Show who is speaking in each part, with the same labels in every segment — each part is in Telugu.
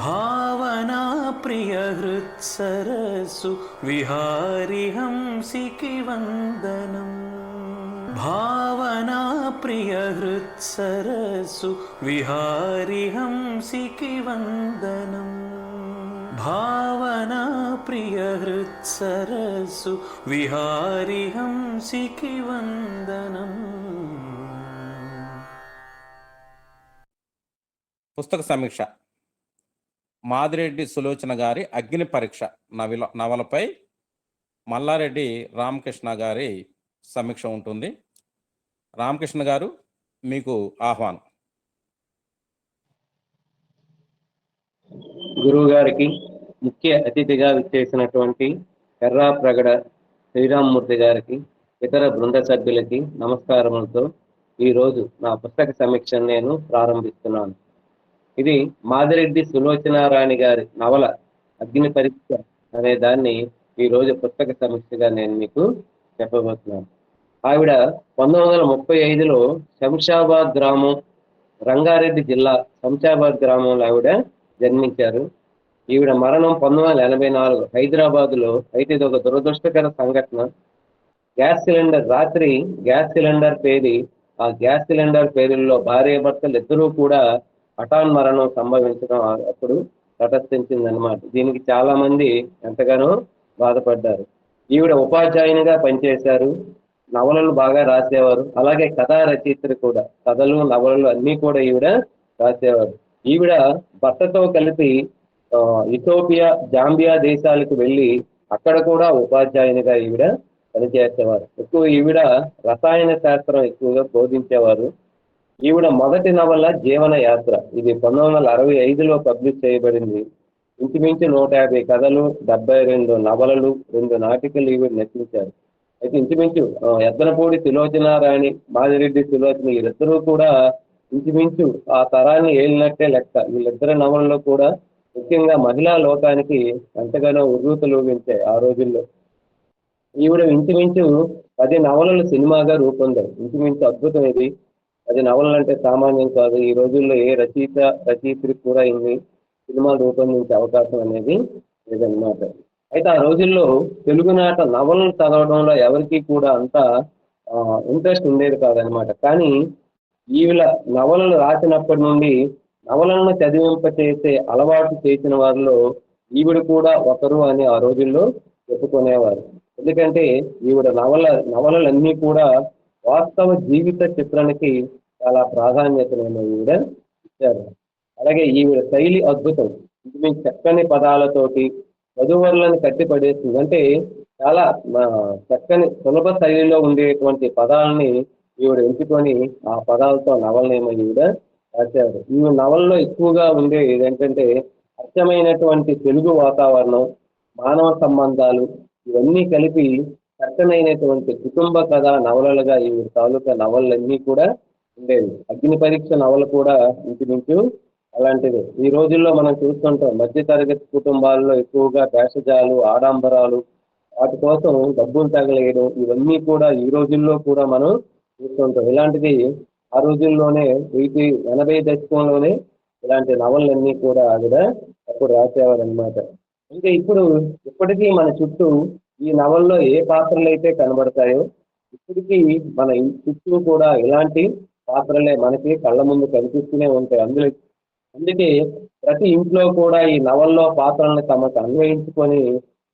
Speaker 1: భావనా ప్రియ హృత్సరస్సు విహారి హంసికి వందనం భావనా ప్రియ హృత్సరస్సు విహారి హంసికి వందనం భావనా ప్రియ హృత్సరస్సు విహారి హంసికి వందనం
Speaker 2: పుస్తక సమీక్ష మాదిరెడ్డి సులోచన గారి అగ్ని పరీక్ష నవల నవలపై మల్లారెడ్డి రామకృష్ణ గారి సమీక్ష ఉంటుంది. రామకృష్ణ గారు మీకు ఆహ్వానం.
Speaker 3: గురువు గారికి ముఖ్య అతిథిగా విచ్చేసినటువంటి ఎర్రా ప్రగడ శ్రీరామ్మూర్తి గారికి ఇతర బృంద సభ్యులకి నమస్కారములతో ఈరోజు నా పుస్తక సమీక్షను నేను ప్రారంభిస్తున్నాను. ఇది మాదిరెడ్డి సులోచనారాణి గారి నవల అగ్ని పరీక్ష అనే దాన్ని ఈరోజు పుస్తక సమీక్షగా నేను మీకు చెప్పబోతున్నాను. ఆవిడ పంతొమ్మిది వందల ముప్పై ఐదులో శంషాబాద్ గ్రామం రంగారెడ్డి జిల్లా శంషాబాద్ గ్రామంలో ఆవిడ జన్మించారు. ఈవిడ మరణం పంతొమ్మిది వందల ఎనభై నాలుగు హైదరాబాద్లో. అయితే ఇది ఒక దురదృష్టకర సంఘటన. గ్యాస్ సిలిండర్ రాత్రి గ్యాస్ సిలిండర్ పేరి ఆ గ్యాస్ సిలిండర్ పేరుల్లో భార్య భర్తలు ఇద్దరూ కూడా హఠాన్ మరణం సంభవించడం అప్పుడు తటస్థించింది అనమాట దీనికి చాలా మంది ఎంతగానో బాధపడ్డారు. ఈవిడ ఉపాధ్యాయునిగా పనిచేశారు. నవలలు బాగా రాసేవారు. అలాగే కథా రచయిత్రి కూడా. కథలు నవలలు అన్నీ కూడా ఈవిడ రాసేవారు. ఈవిడ భర్తతో కలిపి ఇథోపియా జాంబియా దేశాలకు వెళ్ళి అక్కడ కూడా ఉపాధ్యాయునిగా ఈవిడ పనిచేసేవారు. ఎక్కువ ఈవిడ రసాయన శాస్త్రం ఎక్కువగా బోధించేవారు. ఈవిడ మొదటి నవల జీవన యాత్ర. ఇది పంతొమ్మిది వందల అరవై ఐదులో పబ్లిష్ చేయబడింది. ఇంచుమించు నూట యాభై కథలు డెబ్బై రెండు నవలలు రెండు నాటికలు ఈవిడ నటించారు. అయితే ఇంచుమించు ఎద్దనపూడి సులోచనారాణి మాదిరెడ్డి సులోచన వీళ్ళిద్దరూ కూడా ఇంచుమించు ఆ తరాన్ని ఏలినట్టే లెక్క. వీళ్ళిద్దరి నవలలో కూడా ముఖ్యంగా మహిళా లోకానికి ఎంతగానో ఉర్రూతలూగించాయి ఆ రోజుల్లో. ఈవిడ ఇంచుమించు పది నవలలు సినిమాగా రూపొందాయి ఇంచుమించు అద్భుతం ఇది. అది నవలంటే సామాన్యం కాదు. ఈ రోజుల్లో ఏ రచయిత రచయిత్రి కూడా ఇన్ని సినిమాలు రూపొందించే అవకాశం అనేది లేదన్నమాట. అయితే ఆ రోజుల్లో తెలుగునాట నవలలు చదవడంలో ఎవరికి కూడా అంత ఇంట్రెస్ట్ ఉండేది కాదనమాట కానీ ఈవిల నవలలు రాసినప్పటి నుండి నవలను చదివింప చేసే అలవాటు చేసిన వారిలో ఈవిడ కూడా ఒకరు అని ఆ రోజుల్లో చెప్పుకునేవారు. ఎందుకంటే ఈవిడ నవల నవలలన్నీ కూడా వాస్తవ జీవిత చిత్రానికి చాలా ప్రాధాన్యతను ఈవిడ ఇచ్చారు. అలాగే ఈవిడ శైలి అద్భుతం. ఇది మీకు చక్కని పదాలతోటి వధువరులను కట్టిపడేస్తుంది అంటే చాలా చక్కని సులభ శైలిలో ఉండేటువంటి పదాలని ఈవిడ ఎంచుకొని ఆ పదాలతో నవలనేమో ఈవిడ రాశారు. ఈ నవల్లో ఎక్కువగా ఉండే ఏంటంటే అర్థమైనటువంటి తెలుగు వాతావరణం మానవ సంబంధాలు ఇవన్నీ కలిపి చక్కనైనటువంటి కుటుంబ కథ నవలలుగా ఈ తాలూకా నవలలన్నీ కూడా లేదు. అగ్ని పరీక్ష నవల కూడా ఇంచుమించు అలాంటిది. ఈ రోజుల్లో మనం చూస్తుంటాం మధ్యతరగతి కుటుంబాల్లో ఎక్కువగా భేషజాలు ఆడంబరాలు వాటి కోసం డబ్బులు తగలేయడం ఇవన్నీ కూడా ఈ రోజుల్లో కూడా మనం చూస్తుంటాం. ఇలాంటిది ఆ రోజుల్లోనే వీటి ఎనభై దశకంలోనే ఇలాంటి నవలన్నీ కూడా ఆవిడ అప్పుడు రాసేవారనమాట ఇంకా ఇప్పుడు ఇప్పటికీ మన చుట్టూ ఈ నవల్లో ఏ పాత్రలు అయితే కనబడతాయో ఇప్పటికీ మన చుట్టూ కూడా ఇలాంటి పాత్రలే మనకి కళ్ళ ముందు కనిపిస్తూనే ఉంటాయి. అందులో అందుకే ప్రతి ఇంట్లో కూడా ఈ నవల్లో పాత్రలను తమకు అన్వయించుకొని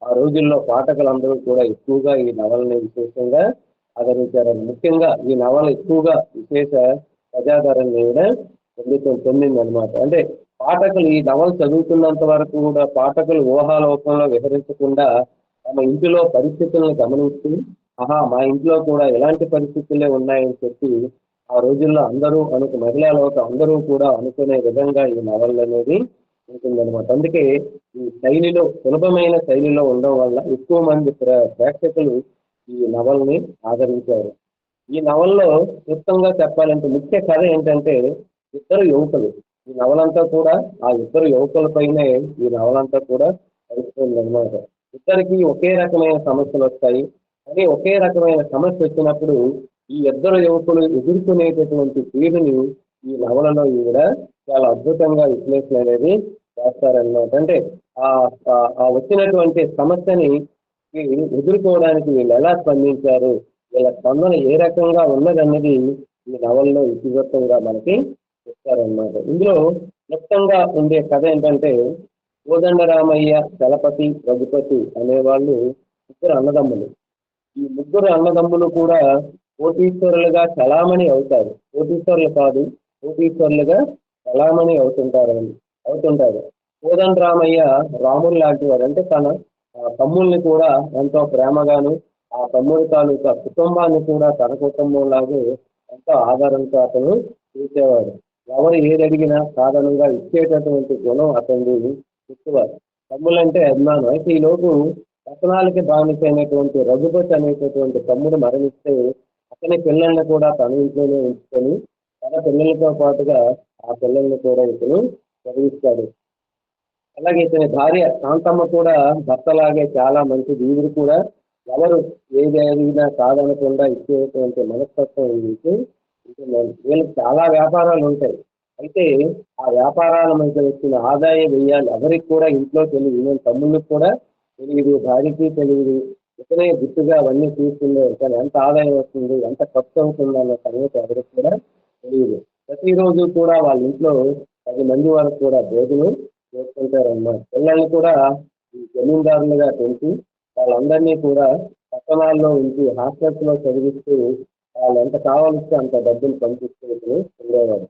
Speaker 3: ఆ రోజుల్లో పాఠకులందరూ కూడా ఎక్కువగా ఈ నవలని విశేషంగా ఆదరించారు ముఖ్యంగా ఈ నవల ఎక్కువగా విశేష ప్రజాదరణ పొందుతుంది పొందింది అనమాట అంటే పాఠకులు ఈ నవలు చదువుతున్నంత వరకు కూడా పాఠకులు ఊహాలోకంలో విహరించకుండా తమ ఇంటిలో పరిస్థితులను గమనిస్తూ ఆహా మా ఇంట్లో కూడా ఎలాంటి పరిస్థితులే ఉన్నాయని చెప్పి ఆ రోజుల్లో అందరూ అనుకు మహిళా లోక అందరూ కూడా అనుకునే విధంగా ఈ నవల్ అనేది ఉంటుందన్నమాట. అందుకే ఈ శైలిలో సులభమైన శైలిలో ఉండడం వల్ల ఎక్కువ మంది ప్ర- ప్రేక్షకులు ఈ నవల్ని ఆదరించారు. ఈ నవల్లో క్లుప్తంగా చెప్పాలంటే ముఖ్య కథ ఏంటంటే ఇద్దరు యువకులు. ఈ నవలంతా కూడా ఆ ఇద్దరు యువకుల పైనే ఈ నవలంతా కూడా నడుస్తుంది అనమాట ఇద్దరికి ఒకే రకమైన సమస్యలు వస్తాయి. కానీ ఒకే రకమైన సమస్య వచ్చినప్పుడు ఈ ఇద్దరు యువకులు ఎదుర్కొనేటటువంటి తీరుని ఈ నవలలో ఈవిడ చాలా అద్భుతంగా విశ్లేషణ అనేది చేస్తారన్నమాట. అంటే ఆ వచ్చినటువంటి సమస్యని ఎదుర్కోవడానికి వీళ్ళు ఎలా స్పందించారు వీళ్ళ స్పందన ఏ రకంగా ఉన్నదన్నది ఈ నవల్లో ఇతివృత్తంగా మనకి చెప్తారన్నమాట. ఇందులో క్లుప్తంగా ఉండే కథ ఏంటంటే కోదండరామయ్య చలపతి రఘుపతి అనేవాళ్ళు ముగ్గురు అన్నదమ్ములు. ఈ ముగ్గురు అన్నదమ్ములు కూడా కోటీశ్వరులుగా చలామణి అవుతారు. కోటీశ్వరులు కాదు కోటీశ్వరులుగా చలామణి అవుతుంటారు అవుతుంటారు. కోదండరామయ్య రాముడు లాంటి వాడు అంటే తన ఆ, తమ్ముల్ని కూడా ఎంతో ప్రేమగాను ఆ తమ్ముడు తాలూకా కుటుంబాన్ని కూడా తన కుటుంబం లాగే ఎంతో ఆధారంతో అతను చూసేవాడు ఎవరు ఏది అడిగినా సాధారణంగా ఇచ్చేటటువంటి గుణం అతని ఎక్కువ తమ్ములంటే అభిమానం. అయితే ఈ లోపు రతనాలకి బానిసైనటువంటి రఘుపతి అనేటటువంటి తమ్ముడు మరణిస్తే అతని పిల్లల్ని కూడా తన ఇంట్లోనే ఉంచుకొని తన పిల్లలతో పాటుగా ఆ పిల్లల్ని కూడా ఇతను చదివిస్తాడు. అలాగే ఇతని భార్య కాంతమ్మ కూడా భర్తలాగే చాలా మంచిది ఈవిడ కూడా. ఎవరు ఏది అడిగినా కాదనకుండా ఇచ్చేటువంటి మనస్తత్వం వీళ్ళకి వీళ్ళకి చాలా వ్యాపారాలు ఉంటాయి. అయితే ఆ వ్యాపారాల మధ్య వచ్చిన ఆదాయ వ్యయాలు ఎవరికి కూడా ఇంట్లో తెలియదు నేను తమ్ముళ్ళకి కూడా తెలియదు భార్యకి తెలియదు ఇతనే గుర్తుగా అవన్నీ చూస్తుందో కానీ ఎంత ఆదాయం వస్తుంది ఎంత ఖర్చు అవుతుంది అన్న సంగతి ఎవరికి కూడా తెలియదు. ప్రతిరోజు కూడా వాళ్ళ ఇంట్లో పది మంది వరకు కూడా భోజనం చేసుకుంటారన్నమాట పిల్లల్ని కూడా ఈ జమీందారులుగా పెంచి వాళ్ళందరినీ కూడా పట్టణాల్లో ఉంచి హాస్టల్స్లో చదివిస్తూ వాళ్ళు ఎంత కావాలిస్తే అంత డబ్బులు పంపిస్తూ ఉండేవారు.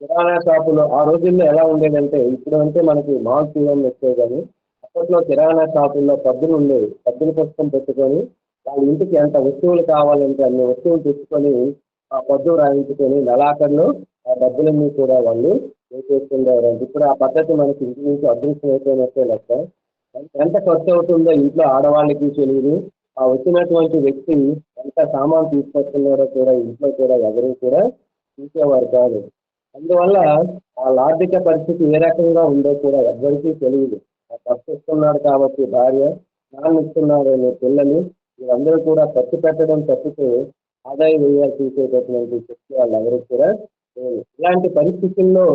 Speaker 3: కిరాణా షాపులో ఆ రోజుల్లో ఎలా ఉండేదంటే ఇప్పుడు అంటే మనకి మాల్ సీఎం వచ్చే కానీ అప్పట్లో కిరాణా షాపుల్లో పద్దులు ఉండేవి. పద్దుల పుస్తకం పెట్టుకొని వాళ్ళ ఇంటికి ఎంత వస్తువులు కావాలంటే అన్ని వస్తువులు తెచ్చుకొని ఆ పద్దు రాయించుకొని నెలాఖరులో ఆ డబ్బులన్నీ కూడా వాళ్ళు వేసేసుకుండేవారు ఇప్పుడు ఆ పద్ధతి మనకి ఇంటి నుంచి అదృష్టం అయిపోయినట్టే లెక్క ఎంత ఖర్చు అవుతుందో ఇంట్లో ఆడవాళ్ళకి తెలియదు. ఆ వచ్చినటువంటి వ్యక్తి ఎంత సామాన్ తీసుకొస్తున్నారో కూడా ఇంట్లో కూడా ఎవరు కూడా చూసేవారు కాదు. అందువల్ల వాళ్ళ ఆర్థిక పరిస్థితి ఏ రకంగా ఉందో కూడా ఎవరికీ తెలియదు. తప్పిస్తున్నాడు కాబట్టి భార్య నాన్న ఇస్తున్నారు అనే పిల్లలు వీరందరూ కూడా ఖర్చు పెట్టడం తప్పితే ఆదాయ వ్యయాలు తీసేటటువంటి శక్తి వాళ్ళు కూడా లేదు ఇలాంటి పరిస్థితుల్లో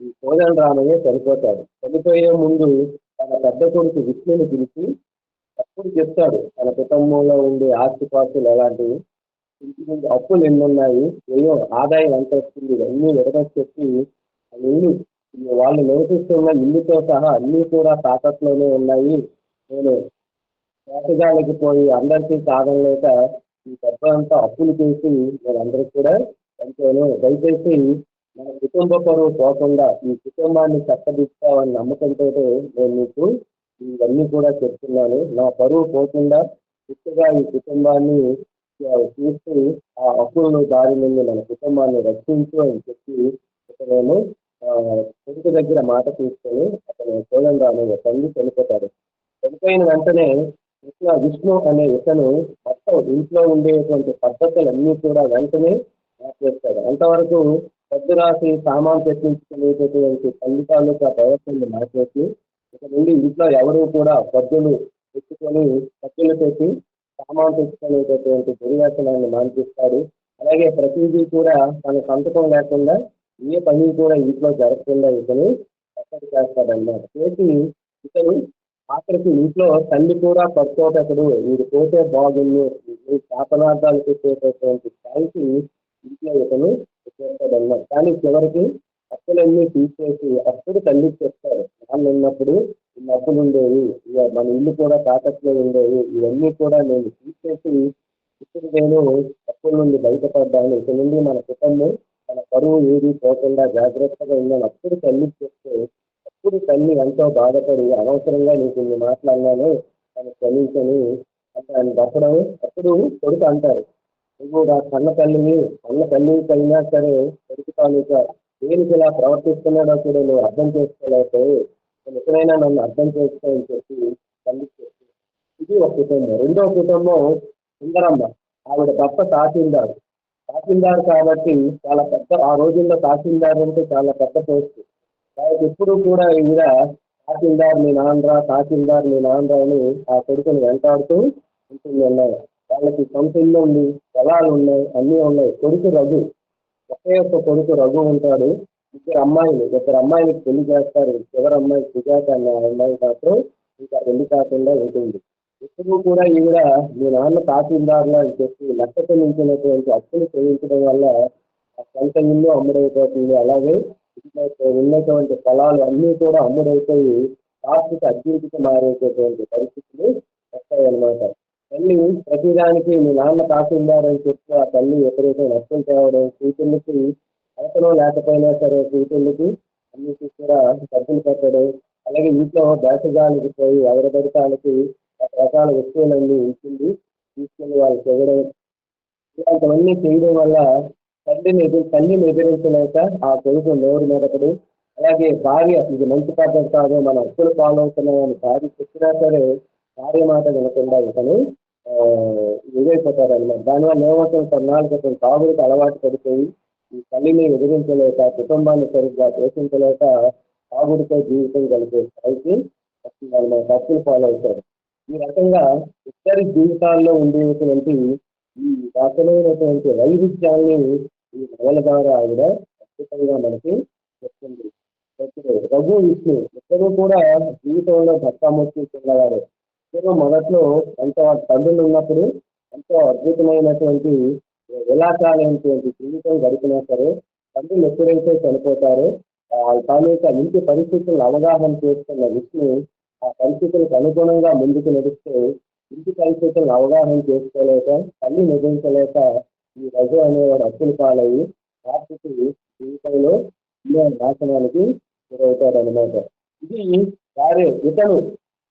Speaker 3: ఈ కోదండ రామయ్య చనిపోతాడు. చనిపోయే ముందు తన పెద్ద కొడుకు విష్ణుని పిలిచి అప్పుడు చెప్తాడు. తన కుటుంబంలో ఉండే ఆస్తిపాస్తులు ఎలాంటివి? ఇంటి ముందు అప్పులు ఎన్ని ఉన్నాయి ఏయో ఆదాయం ఎంత వస్తుంది? ఇవన్నీ విడదీసి చెప్పి ఆ వాళ్ళు నివసిస్తున్న ఇల్లుతో సహా అన్నీ కూడా తాకట్లోనే ఉన్నాయి. నేను వేటగాళ్ళకి పోయి అందరికీ కాదం లేక ఈ అంతా అప్పులు చేసి నేను అందరికీ కూడా పంచాను దయచేసి మన కుటుంబ పరువు పోకుండా ఈ కుటుంబాన్ని చక్కదిస్తామని నమ్మకంతో నేను మీకు ఇవన్నీ కూడా చెప్తున్నాను. నా పరువు పోకుండా చిత్తగా ఈ కుటుంబాన్ని ఆ, చూస్తూ ఆ అప్పులను దారి నుండి మన కుటుంబాన్ని రక్షించు అని చెప్పి ఇతను కొడుకు దగ్గర మాట తీసుకొని అతను కోదండ అనే తండ్రి చనిపోతాడు. చనిపోయిన వెంటనే కృష్ణ విష్ణు అనే ఇతను మొత్తం ఇంట్లో ఉండేటువంటి పద్ధతులన్నీ కూడా వెంటనే మార్చేస్తాడు. అంతవరకు పెద్ద రాసి సామాన్ పెట్టించుకునేటటువంటి తల్లి ప్రవర్తనలు మార్చేసి ఇక నుండి ఇంట్లో ఎవరు కూడా పద్దులు పెట్టుకొని పద్దులు పెట్టి సామాన్ తెచ్చుకునేటటువంటి దుర్వ్యసనాన్ని మాన్పిస్తాడు. అలాగే ప్రతిదీ కూడా తన సంతకం లేకుండా ఏ పని కూడా ఇంట్లో జరగకుండా ఇతను ఎక్కడ చేస్తాడన్నమాట. చేసి ఇతను ఆఖరికి ఇంట్లో తల్లి కూడా పడుకోటప్పుడు మీరు పోతే బాగుంది ఈ శాపనార్థాలు పెట్టేటటువంటి స్థాయికి ఇంట్లో ఇతను చేస్తాడన్నమాట. కానీ చివరికి అప్పులన్నీ తీసేసి అప్పుడు తల్లికి చెప్తారు వాళ్ళు ఉన్నప్పుడు ఇన్ని అప్పులు ఉండేవి ఇక మన ఇల్లు కూడా తాకట్లో ఉండేవి ఇవన్నీ కూడా నేను తీసేసి ఇప్పుడు నేను అప్పుల నుండి బయటపడ్డాను ఇక నుండి మన కుటుంబం తన పరువు ఏది పోకుండా జాగ్రత్తగా ఉందని అప్పుడు తల్లి చెప్తే అప్పుడు తల్లి ఎంతో బాధపడి అనవసరంగా నీకు ఇన్ని మాట్లాడినాను తను క్షమించని అంటే ఆయన దప్పడం అప్పుడు కొడుకు అంటారు నువ్వు నా కన్న తల్లిని కన్న తల్లి కలిగినా సరే కొడుకు తాలూకా దేనికి ఇలా ప్రవర్తిస్తున్నాడో కూడా నువ్వు అర్థం చేసుకోలేకపోయి నేను ఎప్పుడైనా నన్ను అర్థం చేసుకోని చెప్పి తల్లి చెప్పింది ఇది ఒక కుటుంబం. రెండో కుటుంబం సుందరమ్మ. ఆవిడ భర్త తాకిందాడు తహసీల్దార్ కాబట్టి చాలా పెద్ద ఆ రోజుల్లో తహసీల్దార్ అంటే చాలా పెద్ద పోస్ట్. కాబట్టి ఎప్పుడు కూడా ఈవిడ తహసీల్దార్ మీ నాన్నరా తహసీల్దార్ మీ నాన్నరా అని ఆ కొడుకుని వెంటాడుతూ ఉంటుంది అన్నారు వాళ్ళకి సొంత ఇల్లు ఉంది పొలాలు ఉన్నాయి అన్నీ ఉన్నాయి. కొడుకు రఘు ఒకే ఒక్క కొడుకు రఘు ఉంటాడు. ఇద్దరు అమ్మాయిలు ఇద్దరు అమ్మాయిలకు పెళ్ళి చేస్తారు. చివరి అమ్మాయి సుజాత అన్న అమ్మాయి మాత్రం ఇంకా పెళ్ళి కాకుండా ఉంటుంది. ఎప్పుడు కూడా ఈవిడ మీ నాన్న తహసీల్దార్లు అని చెప్పి లెక్కకు మించినటువంటి అప్పులు చెల్లించడం వల్ల ఆ సొంత ఇల్లు అమ్ముడైపోతుంది. అలాగే ఇంట్లో ఉన్నటువంటి పొలాలు అన్నీ కూడా అమ్ముడైపోయి ఆర్థిక అభివృద్ధికి మారేటటువంటి పరిస్థితులు వస్తాయన్నమాట. తల్లి ప్రతిదానికి మీ నాన్న తహసీల్దార్ అని చెప్పి ఆ తల్లి ఎప్పుడైతే నష్టం తేవడం కూతుళ్ళకి అవసరం లేకపోయినా సరే కూతుళ్ళకి అన్నిటికీ కూడా డబ్బులు పెట్టడం అలాగే ఇంట్లో బేసగాలకి పోయి ఎవరి పడితాలకి రకరకాల వస్తువులన్నీ ఉంచింది తీసుకుని వాళ్ళకి ఇవ్వడం ఇలాంటివన్నీ చేయడం వల్ల తల్లిని ఎదురు తల్లిని ఎదిరించలేక ఆ కొడుకు నోరు మెదపడు. అలాగే భార్య ఇది మంచి పద్ధతి కాదు మన అప్పులు పాలవుతున్నామని భార్య చెప్పినా సరే భార్య మాట వినకుండా ఇతను ఇదైపోతారు అనమాట దానివల్ల ఏమవుతుంది? కొన్నాళ్ళ క్రితం తాగుడికి అలవాటు పడిపోయి ఈ తల్లిని ఎదిరించలేక కుటుంబాన్ని సరిగ్గా పోషించలేక తాగుడితో జీవితం కలిపే స్థాయికి వస్తుందన్నమాట అప్పులు పాలవుతారు. ఈ రకంగా ఇద్దరి జీవితాల్లో ఉండేటువంటి ఈ రకమైనటువంటి వైవిధ్యాన్ని ఈ నవల ద్వారా ఆవిడ అద్భుతంగా మనకి చెప్తుంది. రఘు విష్ణు ఇద్దరు కూడా జీవితంలో దత్తామూర్తి చెందవారు ఇద్దరు మొదట్లో ఎంతో తండ్రులు ఉన్నప్పుడు ఎంతో అద్భుతమైనటువంటి విలాసాలైనటువంటి జీవితం గడిపినా సరే తండ్రులు ఎప్పుడైతే చనిపోతారో తాను యొక్క ఇంటి పరిస్థితులను అవగాహన చేసుకున్న విష్ణు ఆ పరిస్థితులకు అనుగుణంగా ముందుకు నడిస్తే ఇంటి పరిస్థితులను అవగాహన చేసుకోలేక తల్లి నిర్వహించలేక ఈ రజు అనేవాడు అప్పులు పాలయ్యి ఆర్థిక జీవితంలో నాశనానికి గురవుతాడు అనమాట ఇది వారే ఇతను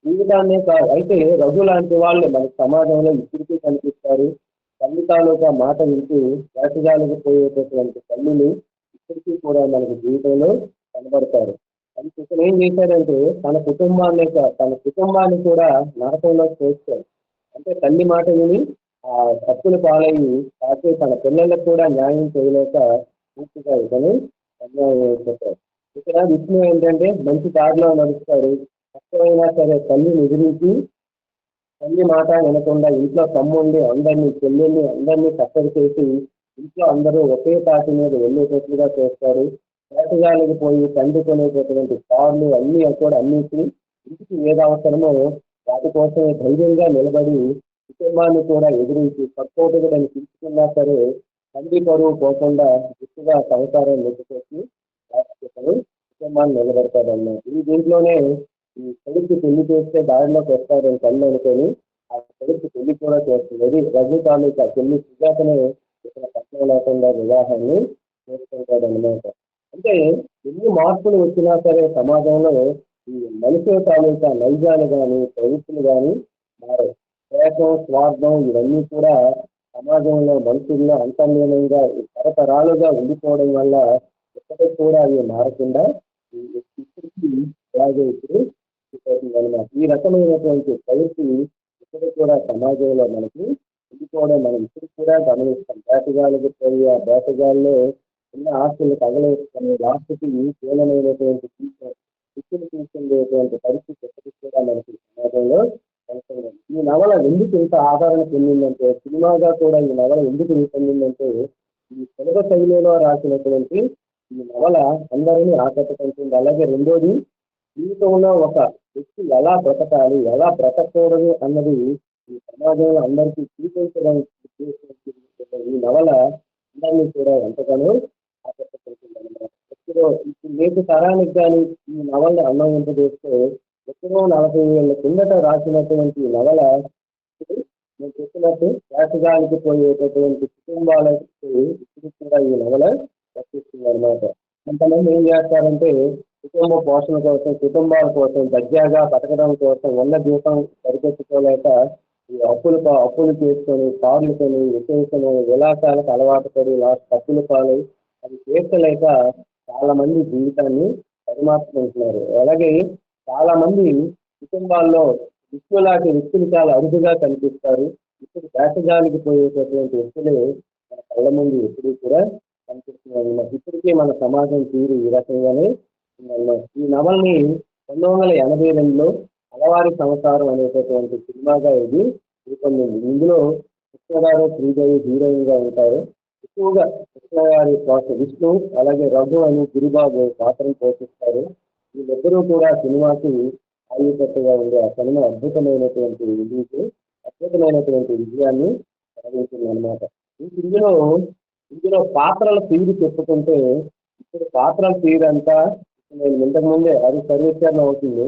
Speaker 3: జీవితాన్నే కాదు అయితే రఘు లాంటి వాళ్ళు మన సమాజంలో ఇప్పటికీ కనిపిస్తారు. తల్లి తాలూకా మాట వింటూ వేటగాలకు పోయేటటువంటి తల్లులు ఇప్పటికీ కూడా మనకు జీవితంలో కనబడతారు. ఇతను ఏం చేశాడంటే తన కుటుంబాన్ని తన కుటుంబాన్ని కూడా నరకంలో చేస్తాడు అంటే తల్లి మాట విని ఆ తప్పులు పాలయ్యి కాకపోతే తన పిల్లలకు కూడా న్యాయం చేయలేక పూర్తిగా ఇతను అన్యాయం ఇక్కడ విష్ణు ఏంటంటే మంచి దారిలో నడుస్తాడు. కష్టమైనా సరే తల్లిని ఎదిరించి తల్లి మాట వినకుండా ఇంట్లో తమ్ముండి అందరినీ చెల్లెల్ని అందరినీ కట్టడి చేసి ఇంట్లో అందరూ ఒకే తాటి మీద వెళ్ళేటట్లుగా చేస్తారు వేటగాళ్ళకి పోయి తండ్రి కొనేటటువంటి కార్లు అన్ని కూడా అన్నింటినీ ఇంటికి ఏది అవసరమో వాటి కోసమే ధైర్యంగా నిలబడి కుటుంబాన్ని కూడా ఎదురించి సపోర్టుగా దాన్ని తీసుకున్నా సరే తండ్రి పరువు పోకుండా గుర్తుగా సంసారం నెట్టుకొచ్చి రాష్ట్రపతి కుటుంబాన్ని నిలబెడతాడన్నమాట. ఈ దీంట్లోనే ఈ కొడుకు పెళ్ళి చేస్తే దారిలోకి వస్తాడని తల్లి అనుకొని ఆ కొడుకు పెళ్ళి కూడా చేస్తుంది అది రఘు తాలూకా పెళ్ళి సుజాతనే ఇక్కడ కష్టం లేకుండా వివాహాన్ని చేసుకుంటాడు అనమాట అంటే ఎన్ని మార్పులు వచ్చినా సరే సమాజంలో ఈ మనిషి తాలూకా నైజాలు కానీ ప్రవృత్తులు కానీ మారే స్వేషం స్వార్థం ఇవన్నీ కూడా సమాజంలో మనుషుల్లో అంతర్లీనంగా తరతరాలుగా ఉండిపోవడం వల్ల ఎప్పటికి కూడా అవి మారకుండా ఇప్పటికీ అలాగే ఇప్పుడు అనమాట ఈ రకమైనటువంటి ప్రవృత్తి ఇప్పుడు కూడా సమాజంలో మనకి ఉండిపోవడం మనం ఇప్పుడు కూడా గమనిస్తాం. వేటగాళ్ళకి పోయి ఆ వేటగాల్లో చిన్న ఆస్తులు తగలేసుకొని లాస్ట్కి కీలమైనటువంటి శిక్షణ తీసుకునేటువంటి పరిస్థితి ఎప్పటికీ మనకి సమాజంలో ఈ నవల ఎందుకు ఇంత ఆదరణ పొందిందంటే సినిమాగా కూడా ఈ నవల ఎందుకు రూపొందిందంటే ఈ తెలుగు శైలిలో రాసినటువంటి ఈ నవల అందరినీ ఆకట్టుకుంటుంది. అలాగే రెండోది జీవితంలో ఒక వ్యక్తి ఎలా బ్రతకాలి ఎలా బ్రతకూడదు అన్నది ఈ సమాజంలో అందరికీ చూపించడానికి ఈ నవల అందరినీ కూడా ఎంతగానో ఎప్పుడో నేటి తరానికి కానీ ఈ నవల్ని అన్వయింపజేస్తే ఎప్పుడో నలభై ఏళ్ళ కిందట రాసినటువంటి నవల నేను చెప్పినట్టు వేటగానికి పోయేటటువంటి కుటుంబాలకు ఇప్పుడు కూడా ఈ నవల వర్తిస్తుంది అనమాట కొంతమంది ఏం చేస్తారంటే కుటుంబ పోషణ కోసం కుటుంబాల కోసం దగ్గరగా బతకడం కోసం ఉన్న జీవితం సరిపెట్టుకోలేక ఈ అప్పులు అప్పులు చేసుకొని కార్లు కొని విశేషణ విలాసాలకు అలవాటు పడి లాస్ట్ తప్పులు పాలై అది తీర్చలేక చాలా మంది జీవితాన్ని పరిమార్చుకుంటున్నారు. అలాగే చాలా మంది కుటుంబాల్లో విష్ణు లాంటి వ్యక్తులు చాలా అరుదుగా కనిపిస్తారు. ఇప్పుడు వేటగాలికి పోయేటటువంటి వ్యక్తులు మన కళ్ళ ముందు ఎప్పుడూ కూడా కనిపిస్తున్నారు ఇప్పటికీ మన సమాజం తీరు ఈ రకంగానే ఉందన్నమాట. ఈ నవల్ని పంతొమ్మిది వందల ఎనభై రెండులో అలవారి సంసారం అనేటటువంటి సినిమాగా ఇది రూపొందింది. ఇందులో కృష్ణగారు శ్రీదేవి హీరోయిన్గా ఉంటారు. ఎక్కువగా కృష్ణగారి పాత్ర విష్ణు అలాగే రఘు అని గురుబాబు పాత్రను పోషిస్తారు. వీళ్ళిద్దరూ కూడా సినిమాకి ఆయుపట్టుగా ఉండే ఆ సినిమా అద్భుతమైనటువంటి రిలీజ్ అద్భుతమైనటువంటి విజయాన్ని సాధించింది అనమాట ఇందులో ఇందులో పాత్రల తీరు చెప్పుకుంటే ఇప్పుడు పాత్రల తీరు అంతా నేను ఇంతకు ముందే అది సర్వీకరణ అవుతుంది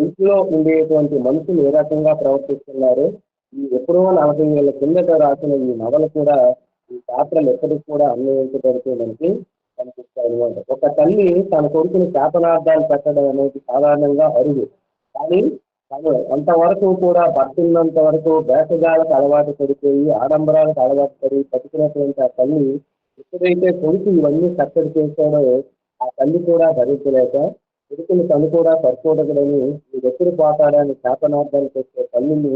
Speaker 3: ఇంట్లో ఉండేటువంటి మనుషులు ఏ రకంగా ప్రవర్తిస్తున్నారు? ఈ ఎప్పుడో నలభై ఏళ్ళ కిందట రాసిన ఈ నవల కూడా ఈ పాత్రలు ఎప్పటికి కూడా అన్వయించబడుతూ మనకి కనిపిస్తాయి అనమాట ఒక తల్లి తన కొడుకుని శాపనార్థాలు పెట్టడం అనేది సాధారణంగా అరుదు. కానీ తను అంతవరకు కూడా భర్తున్నంత వరకు వేసగాలకు అలవాటు పడిపోయి ఆడంబరాలకు అలవాటు పడి బతికినటువంటి ఆ తల్లి ఎప్పుడైతే కొడుకు ఇవన్నీ కట్టడి చేశాడో ఆ తల్లి కూడా భరించలేక కొడుకుని తను కూడా సరిపోదగడని ఈ ఎప్పుడు పోతాడని శాపనార్థాలు పెట్టే తల్లిని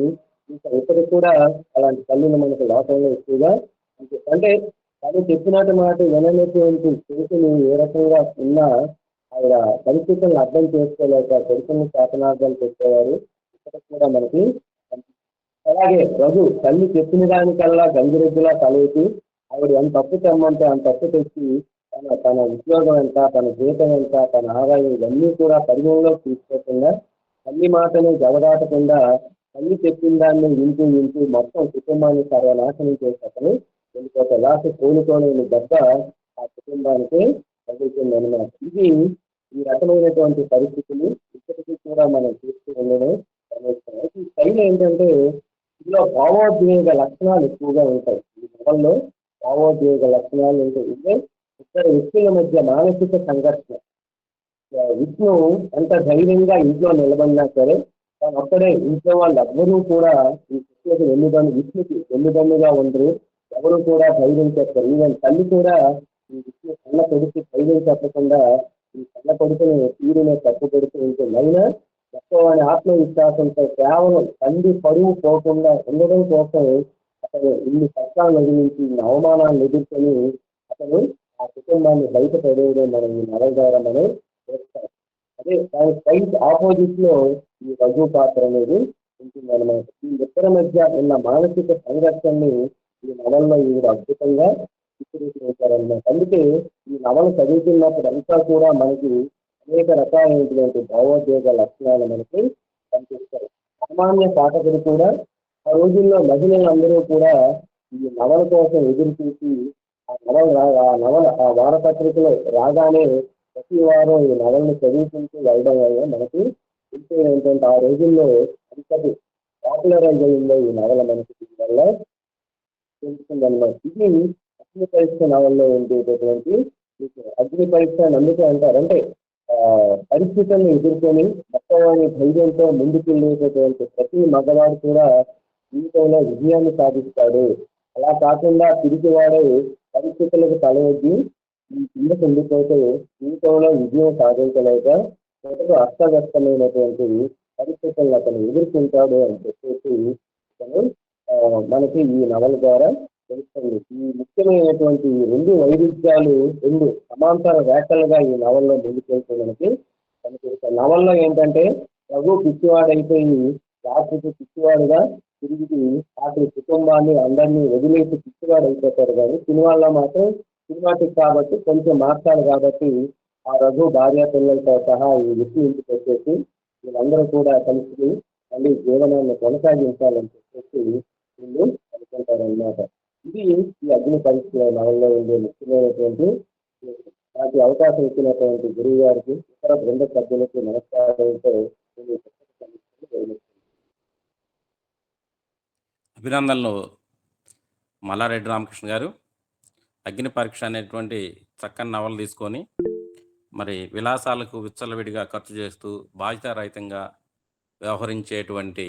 Speaker 3: ఇంకా ఇప్పటికి కూడా అలాంటి తల్లిని మనకు లోకంలో ఎక్కువగా అంటే తను చెప్పినట్టు మాట విననటువంటి కొడుకుని ఏ రకంగా ఉన్నా ఆవిడ పరిస్థితులను అర్థం చేసుకోలేక కొడుకుని శాసనార్థాలు పెట్టేవారు ఇక్కడ కూడా మనకి అలాగే రఘు తల్లి చెప్పిన దానికల్లా గంగిరెద్దులా తలెత్తి ఆవిడ ఎంత తప్పు తెమ్మంటే అంత తప్పు తెచ్చి తన తన ఉద్యోగం ఎంత తన జీతం ఎంత తన ఆదాయం ఇవన్నీ కూడా పరిగణలోకి తీసుకోకుండా తల్లి మాటను జవదాటకుండా తల్లి చెప్పిన దాన్ని వింటూ వింటూ మొత్తం కుటుంబాన్ని సర్వనాశనం చేసి అతను వెళ్ళిపోతాడు లాస్ట్ కోలుకోలేని దెబ్బ ఆ కుటుంబానికి తగులుతుంది అనమాట ఇది ఈ రకమైనటువంటి పరిస్థితులు ఇప్పటికీ కూడా మనం చూస్తూ ఉండడం గమనిస్తాం. అయితే ఈ శైలి ఏంటంటే ఇందులో భావోద్వేగ లక్షణాలు ఎక్కువగా ఉంటాయి. ఈ నవల్లో భావోద్వేగ లక్షణాలు ఉంటాయి. ఇదే ఇద్దరు వ్యక్తుల మధ్య మానసిక సంఘర్షణ. విష్ణు ఎంత ధైర్యంగా ఇంట్లో నిలబడినా సరే తను ఒక్కడే ఇంట్లో వాళ్ళు ఎవ్వరూ కూడా ఈ కృష్ణకి వెన్నుదన్ను విష్ణుకి వెన్నుదన్నుగా ఉండరు ఎవరు కూడా ధైర్యం చెప్పరు ఈవెన్ తల్లి కూడా ఈ విషయం కళ్ళ కొడుకు ధైర్యం చెప్పకుండా ఈ కళ్ళ కొడుకుని తీరునే తప్పు పెడుతూ ఉంటుంది. అయినా ఎక్కువ ఆత్మవిశ్వాసంతో కేవలం తల్లి పరువు పోకుండా ఉండడం కోసం అతను ఇన్ని కష్టాలను ఎదిరించి ఇన్ని అవమానాలను ఎదుర్కొని అతను ఆ కుటుంబాన్ని బయట పడేయడం మనం ఈ నవల ద్వారా మనం అదే దాని సైడ్ ఆపోజిట్లో ఈ రఘు పాత్ర అనేది ఉంటుంది అనమాట ఈ ఇద్దరి మధ్య ఉన్న మానసిక సంఘర్షణని ఈ నవల్లో ఈవిడ అద్భుతంగా చిత్రీకరించారనమాట అందుకే ఈ నవల చదువుతున్నప్పుడు అంతా కూడా మనకి అనేక రకాలైనటువంటి భావోద్వేగ లక్షణాలు మనకి కనిపిస్తాయి. సామాన్య పాఠకులు కూడా ఆ రోజుల్లో మహిళలందరూ కూడా ఈ నవల కోసం ఎదురు చూసి ఆ నవల ఆ నవల ఆ వారపత్రికలో రాగానే ప్రతి వారం ఈ నవలను చదువుకుంటూ వెళ్ళడం వల్ల మనకి తెలిసే ఏంటంటే ఆ రోజుల్లో అంతటి పాపులరైజ్ అయిందో ఈ నవల మనకి దీనివల్ల తెలుస్తుంది అనమాట ఇది అగ్ని పరీక్ష నవల్లో ఉండేటటువంటి అగ్ని పరీక్ష అందుకే అంటారంటే పరిస్థితులను ఎదుర్కొని మొత్తవాని ధైర్యంతో ముందుకు వెళ్ళేటటువంటి ప్రతి మగవాడు కూడా జీవితంలో విజయాన్ని సాధిస్తాడు. అలా కాకుండా తిరిగివాడే పరిస్థితులకు తలవద్ది ఈ కిందకు ఉండిపోతే జీవితంలో విజయం సాధించలేక మొదటి అస్తవ్యస్తమైనటువంటి పరిస్థితులను అతను ఎదుర్కొంటాడు అని చెప్పేసి అతను మనకి ఈ నవల ద్వారా తెలుస్తుంది. ఈ ముఖ్యమైనటువంటి రెండు వైవిధ్యాలు రెండు సమాంతర రేఖలుగా ఈ నవల్లో ముందుకెళ్తే మనకి కనిపిస్తాయి నవల్లో ఏంటంటే రఘు పిచ్చివాడైపోయి రాత్రికి పిచ్చివాడుగా తిరిగి అతని కుటుంబాన్ని అందరినీ వదిలేసి పిచ్చివాడు అయిపోతారు కానీ సినిమాల్లో మాత్రం సినిమాటిక్ కాబట్టి కొంచెం మార్చాలి కాబట్టి ఆ రఘు భార్య పిల్లలతో సహా ఈ విషయం ఇంటికి వచ్చేసి వీళ్ళందరూ కూడా కలిసి మళ్ళీ జీవనాన్ని కొనసాగించాలని చెప్పేసి వీళ్ళు అనుకుంటారు అన్నమాట ఇది ఈ అగ్ని పరీక్ష నవల్లో ఉండే ముఖ్యమైనటువంటి నాకు అవకాశం ఇచ్చినటువంటి గురువు గారికి ఇతర బృంద సభ్యులకి నమస్కారాలతో
Speaker 2: అభినందనలు మల్లారెడ్డి రామకృష్ణ గారు. అగ్ని పరీక్ష అనేటువంటి చక్కని నవలు తీసుకొని మరి విలాసాలకు విచ్చలవిడిగా ఖర్చు చేస్తూ బాధ్యతారహితంగా వ్యవహరించేటువంటి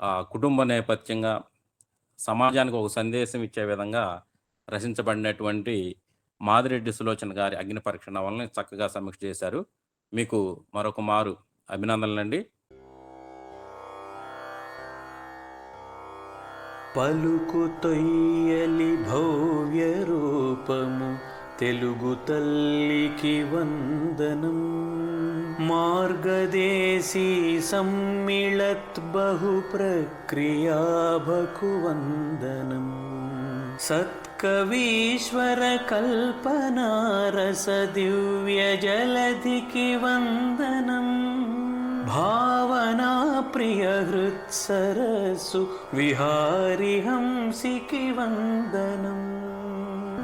Speaker 2: ఆ, కుటుంబ నేపథ్యంగా సమాజానికి ఒక సందేశం ఇచ్చే విధంగా రచించబడినటువంటి మాదిరెడ్డి సులోచన గారి అగ్ని పరీక్ష నవలని చక్కగా సమీక్ష చేశారు. మీకు మరొక మారు అభినందనలండి.
Speaker 1: పలుకు తొయ్యలి భవ్య రూపము తెలుగు తల్లికి వందనం. मार्गदेशी सम्मिलत् बहुप्रक्रिया प्रक्रिया सत्कवीश्वरकल्पनारसदिव्यजलधिकिवन्दनम्। सत्कवीश्वरकल्पनारसदिव्यजलधिकिवन्दनं भावनाप्रियहृत्सरसु विहारिहंसिकिवन्दनम्।